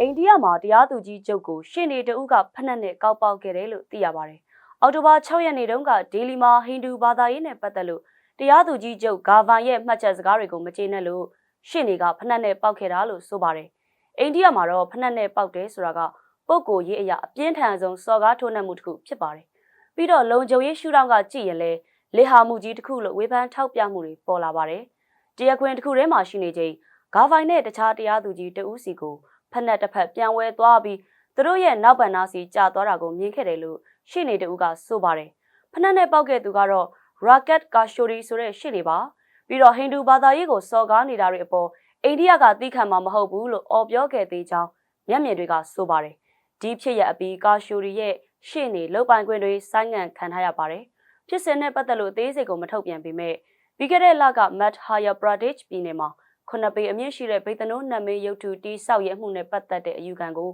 အိန္ဒိယမှာတရားသူကြီးချုပ်ကိုရှေ့နေတဦးကဖက်နှက်နဲ့ကောက်ပေါက်ခဲ့တယ်လို့သိရပါတယ်။အောက်တိုဘာ6ရက်နေ့တုန်းကဒေလီမှာဟိန္ဒူဘာသာရေးနဲ့ပတ်သက်လို့တရားသူကြီးချုပ်ဂါဗန်ရဲ့မှတ်ချက်စကားတွေကိုမကျေနပ်လို့ရှေ့နေကဖက်နှက်နဲ့ပေါက်ခဲ့တာလို့ဆိုပါတယ်။အိန္ဒိယမှာတော့ဖက်နှက်နဲ့ပေါက်တယ်ဆိုတာကပုပ်ကိုရေးအရာအပြင်းထန်ဆုံးစော်ကားထိုးနှက်မှုတစ်ခုဖြစ်ပါတယ်။ပြီးတော့လုံခြုံရေးရှုထောင့်ကကြည့်ရင်လေလေဟာမှုကြီးတစ်ခုလို့ဝေဖန်ထောက်ပြမှုတွေပေါ်လာပါတယ်။တရားခွင်တစ်ခုထဲမှာရှိနေချိန်ဂါဗိုင်နဲ့တခြားတရားသူကြီးတဦးစီကို ဖက်နှက်တစ်ဖက်ပြန်ဝဲသွားပြီးသူတို့ရဲ့နောက်ပန်နာစီကြာသွားတာကိုမြင်ခဲ့တယ်လို့ရှေ့နေတဦးကဆိုပါတယ်။ဖက်နှက်နဲ့ပေါက်ခဲ့သူကတော့ Raket Kashori ဆိုတဲ့ရှေ့နေပါ။ပြီးတော့ဟိန္ဒူဘာသာရေးကိုစော်ကားနေတာတွေအပေါ်အိန္ဒိယကသိခံမှာမဟုတ်ဘူးလို့အော်ပြောခဲ့သေးကြောင်းမျက်မြင်တွေကဆိုပါတယ်။ဒီဖြစ်ရအပြီးကာရှိုရီရဲ့ရှေ့နေလုတ်ပိုင်ခွင့်တွေဆိုင်းငံ့ခံထားရပါတယ်။ဖြစ်စဉ်နဲ့ပတ်သက်လို့အသေးစိတ်ကိုမထုတ်ပြန်ပေမဲ့ပြီးခဲ့တဲ့လက Madhya Pradesh ပြည်နယ်မှာ ခုနှစ်ပေအမြင့်ရှိတဲ့ဗိတ်တနိုးနတ်မေးရုပ်ထုတီးဆောက်ရမှုနဲ့ပတ်သက်တဲ့အယူခံကို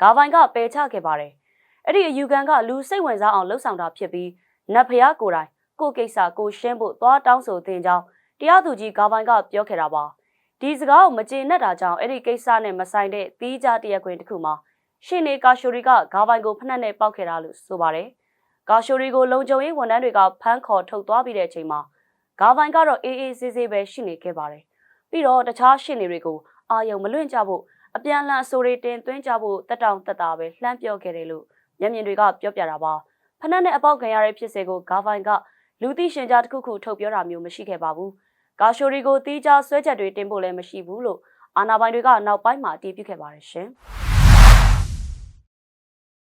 ဂါဗိုင်ကပယ်ချခဲ့ပါတယ်။အဲ့ဒီအယူခံကလူစိတ်ဝင်စားအောင်လှုပ်ဆောင်တာဖြစ်ပြီးနတ်ဖျားကိုယ်တိုင်ကိုကိစ္စကိုရှင်းဖို့သွားတောင်းဆိုတင်ကြောင်းတရားသူကြီးဂါဗိုင်ကပြောခဲ့တာပါ။ဒီစကားကိုမကျေနပ်တာကြောင့်အဲ့ဒီကိစ္စနဲ့မဆိုင်တဲ့တီးခြားတရားခွင်တစ်ခုမှာရှင်းနေကာရှိုရီကဂါဗိုင်ကိုဖနှက်နဲ့ပောက်ခဲ့တာလို့ဆိုပါတယ်။ကာရှိုရီကိုလုံခြုံရေးဝန်ထမ်းတွေကဖမ်းခေါ်ထုတ်သွားပြီးတဲ့အချိန်မှာဂါဗိုင်ကတော့အေးအေးဆေးဆေးပဲရှိနေခဲ့ပါတယ်။ ပြီးတော့တခြားရှင်းနေတွေကိုအာယုံမလွင့်ကြဖို့အပြန်အလှန်အဆိုတွေတင်သွင်းကြဖို့တက်တောင်တက်တာပဲလှမ်းပြောခဲ့တယ်လို့မျက်မြင်တွေကပြောပြတာပါ။ဖနှက်နဲ့အပေါက်ခံရတဲ့ဖြစ်စဉ်ကိုဂါဗိုင်ကလူသိရှင်ကြားတစ်ခုခုထုတ်ပြောတာမျိုးမရှိခဲ့ပါဘူး။ကာရှိုရီကိုတီးခြားဆွဲချက်တွေတင်ဖို့လည်းမရှိဘူးလို့အာနာပိုင်တွေကနောက်ပိုင်းမှာအတည်ပြုခဲ့ပါတယ်ရှင်။